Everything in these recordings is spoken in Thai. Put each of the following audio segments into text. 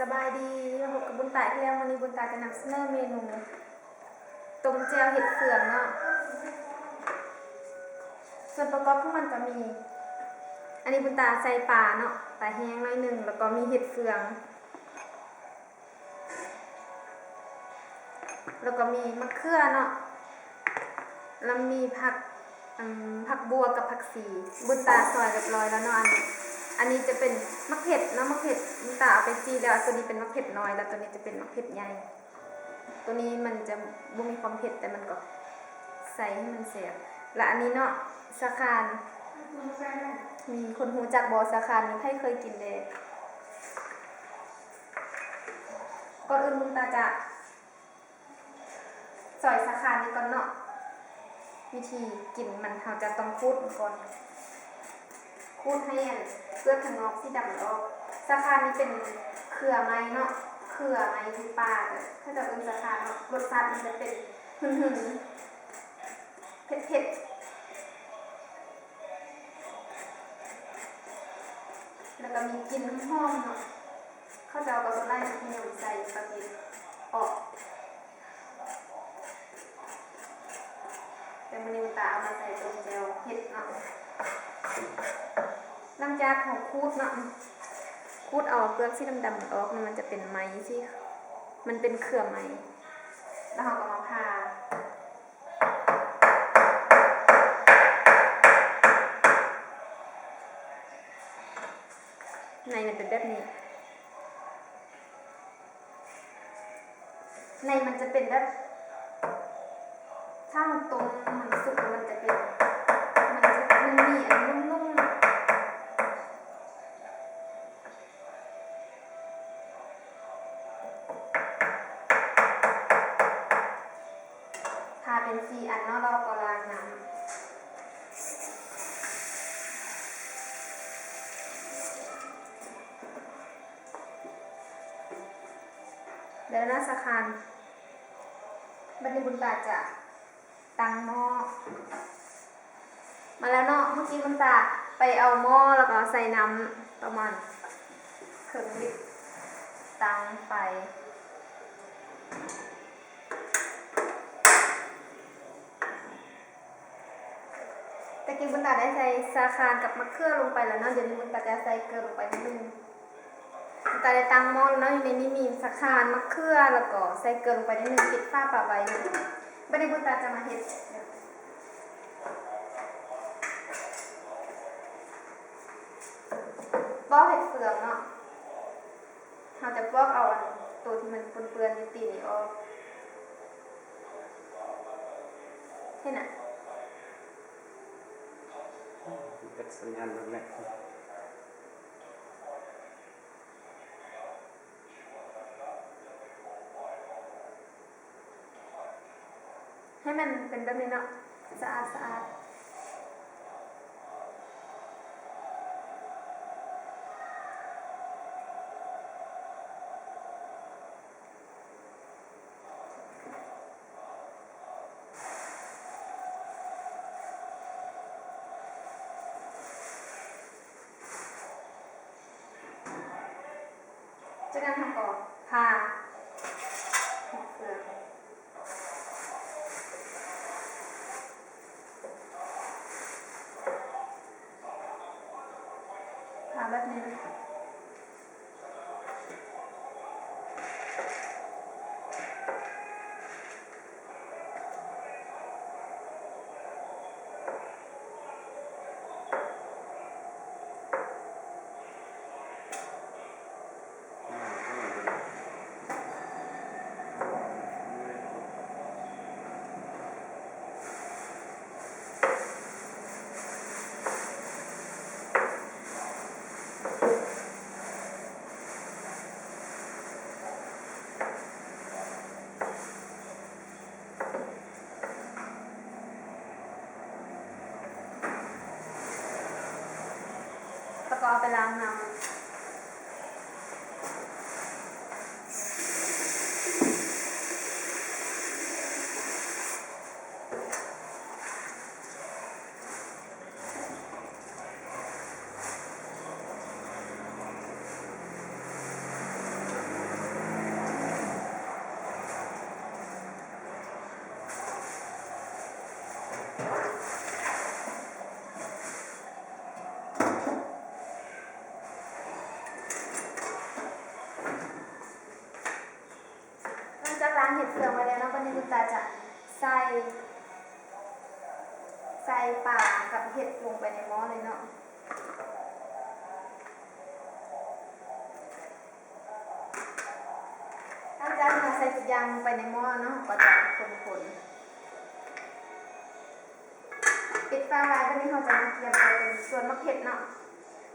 สบายดีมาพบกับบุญตายที่แล้ววันนี้บุญตายจะนำเสนอเมนูต้มแจ่วเห็ดเฟืองเนาะส่วนประกอบของมันจะมี อันนี้บุญตาใส่ปลาเนาะปลาแห้งน้อยหนึ่งแล้วก็มีเห็ดเฟือง แล้วก็มีมะเขือเนาะแล้วมีผักผักบัวกับผักสีบุญตาซอยเรียบร้อยแล้วเนาะอันนี้ อันนี้จะเป็นมะเผ็ดเนะมะเผ็ดบุญตาเอาไปจีแล้วตัวนี้เป็นมะเผ็ดน้อย แล้วตัวนี้จะเป็นมะเผ็ดใหญ่ ตัวนี้มันจะบ่มีความเผ็ดแต่มันก็ใส่ให้มันเสียบและอันนี้เนาะสาคานมีคนหูจักบอสาคารนี้ให้เคยกินเลยก่อนอื่นบุญตาจะซอยสาคารนี้ก่อนเนาะวิธีกินมันเราจะต้องพูดก่อน คูดให้อันเพื่อข้างนอกที่ดำออกสาคารนี้เป็นเครือไม้เนาะเครือไม้ที่ปลาแต่ถ้าจะเป็นสาคาเนาะรสชาติมันจะเป็นหึ่งหึ่งเผ็ดเผ็ดๆแล้วก็มีกลิ่นหอมเนาะเขาจะเอากระไล่ขยมใส่ปลาเผ็ดออก แต่มันนิวตาเอามาใส่ต้มแจ่วเห็ดเนาะหลังจากเขาคูดเนาะคูดเอาเปลือกที่ดำๆออกมันจะเป็นไม้ที่มันเป็นเครือไม้แล้วเขาก็มาผ่าในมันเป็นแบบนี้ ในมันจะเป็นแบบ ถ้ามันตรงมันสุกมันจะเป็น มันจะมันมีอันนุ่มๆทาเป็นสีอันนาะเราก็ล้างน้ำแล้วนะสาคารบันทึบุญตาจ้ะ ตั้งหม้อ มาแล้วเนาะ เมื่อกี้คุณตาไปเอาหม้อแล้วก็ใส่น้ำประมาณครึ่งลิตรตั้งไป ตะกี้บุญตาได้ใส่สาคารกับมะเขือลงไปแล้วเนาะ เดี๋ยวนี้บุญตาจะใส่เกลือลงไปนิดนึงบุญตาได้ตั้งหม้อแล้วเนาะอยู่ในนี้มีสาคารมะเขือแล้วก็ใส่เกลือลงไปนิดนึงปิดฝ้าปะไว้ บัดนี้บุญตาจะมาเฮ็ดปอกเห็ดเฟืองเนาะเราจะปอกเอาอันตัวที่มันเปื้อนๆอยู่ตีนี่ออกเห็นอะเป็นสัญญาณแบบนี้ ให้มั นเป็นแบบนี้เนาะสะอาดสะอาดจากนั้นทำก่อนพาเห็ดเฟือง หา ก็ไปล้างน้ำ เครื่องไว้แล้วเนาะวันนี้ คุณตาจะใส่ใส่ปลากับเห็ดลงไปในหม้อเลยเนาะหลังจากที่เราใส่ทุกอย่างลงไปในหม้อเนาะก็จะคนๆปิดฝาไว้วันนี้เราจะมาเตรียมไปเป็นส่วนมะเผ็ดเนาะ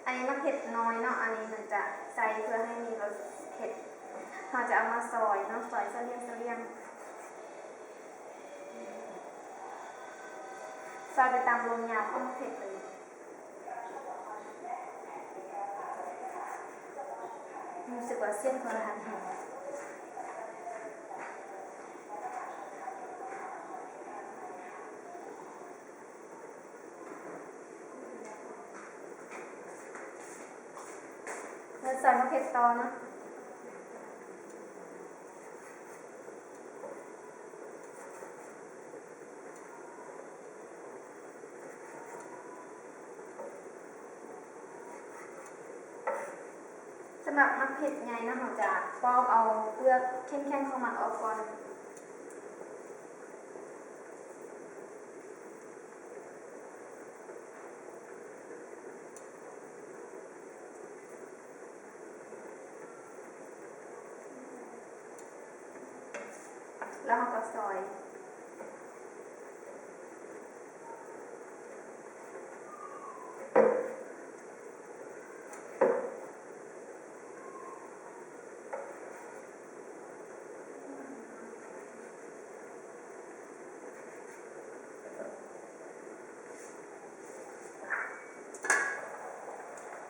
อันนี้มะเผ็ดน้อยเนาะ อันนี้มันจะใส่เพื่อให้มีรสเผ็ดเราจะเอามาซอยเนาะซอยเสลียงเสลียง ซอยไปตามรวมยาวของเผ็ดเลยรู้สึกว่าเส้นคนละหันหันแล้วใส่มะเผ็ดต่อเนาะ ส เห็ดไงนะเราจะปอกเอาเปลือกแข็งๆของมันออกก่อนแล้วเราก็ซอย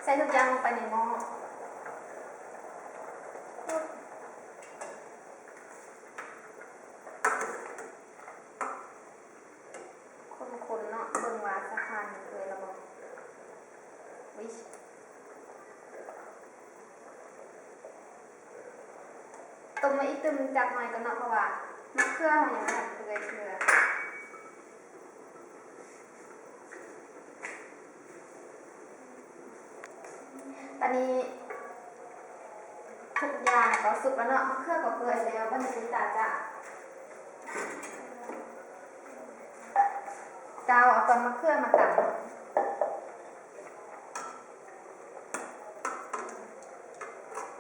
ใส่ทุกอย่างลงไปในหม้อคนๆเนาะเบิ่งว่าสะพานเคยระบอกวิต้มมาอีกตึมจักหน่อยก็เนาะเพราะว่า มะเขือเรายังไม่ทันเปื่อยเชื่อต อนนี้ทุกอย่างก็สุกแล้วเนาะมะเขือก็เปื่อยแล้ววันนี้ตาจะดาวเอาตอนมะเขือมาตัด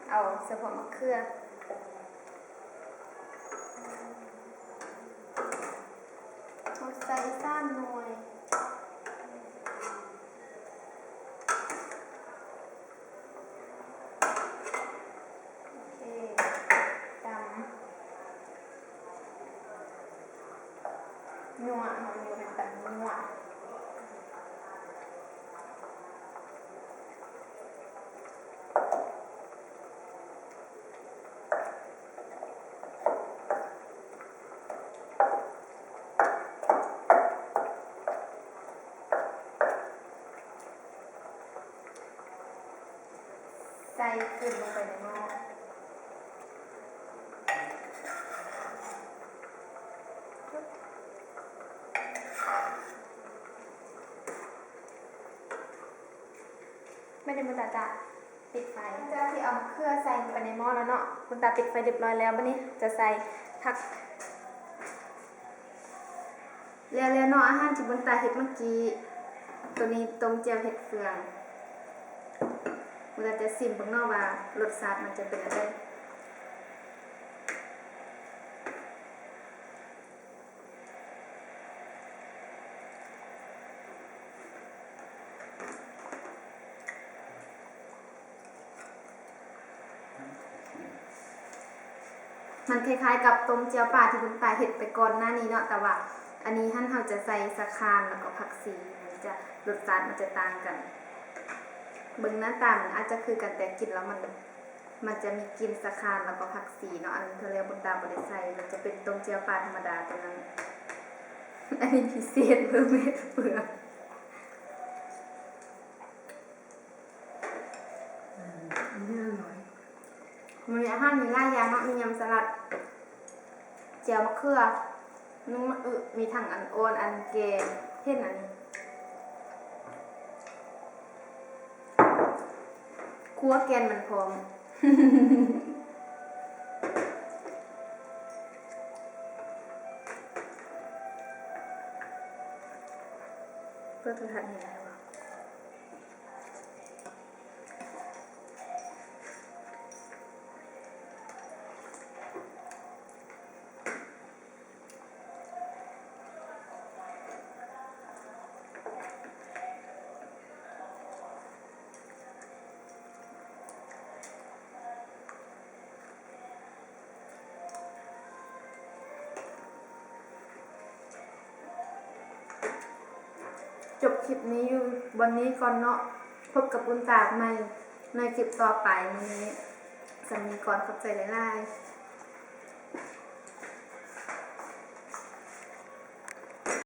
เอาเฉพาะมะเขือเอาใส่ซ้ำหน่อยโอเคดำ นัวเอานัวแบบนัวใส่ขึ้นลงไปในหม้อ ไม่ได้มุตาจะปิดไฟเจ้าที่เอาเครื่องใส่ไปในหม้อแล้วเนาะคุณตาปิดไฟเรียบร้อยแล้ววันนี้จะใส่ผักเรียวๆเนาะอาหารที่บุตาเห็ดเมื่อกี้ตัวนี้ต้มเจียวเห็ดเฟืองเวลาจะซิมเบิ่งนอกว่ารสชาติมันจะเป็นอะไร มันคล้ายๆ กับต้มเจียวป่าที่คุณตายเห็ดไปก่อนหน้านี้เนาะแต่ว่า อันนี้ท่านเราจะใส่สะคานแล้วก็ผักชีมันจะรสชาติมันจะต่างกันเบิ่งหน้าตามันอาจจะคือกันแต่กินแล้วมันมันจะมีกลิ่นสะคานแล้วก็ผักสีเนาะอันนี้เขาเรียกบนตาบริไซมันจะเป็นต้มเจียวปลาธรรมดาตรงนั้น อันนี้พิเศษเพิ่มเม็ดเปลือก มันเนี่ยห้ามมีหลายยางเนาะมียำสลัดเจียวมะเขือนุ่งมะอึมีถังอันโอนอันเกนเท่นั้นี้คั่วแกนมันพร้อมเพื่อทุกท่านเห็นแล้ว คลิปนี้อยู่วันนี้ก่อนเนาะพบกับคุณตาใหม่ในคลิปต่อไปวันนี้สามีก่อนขอบใจหลายๆ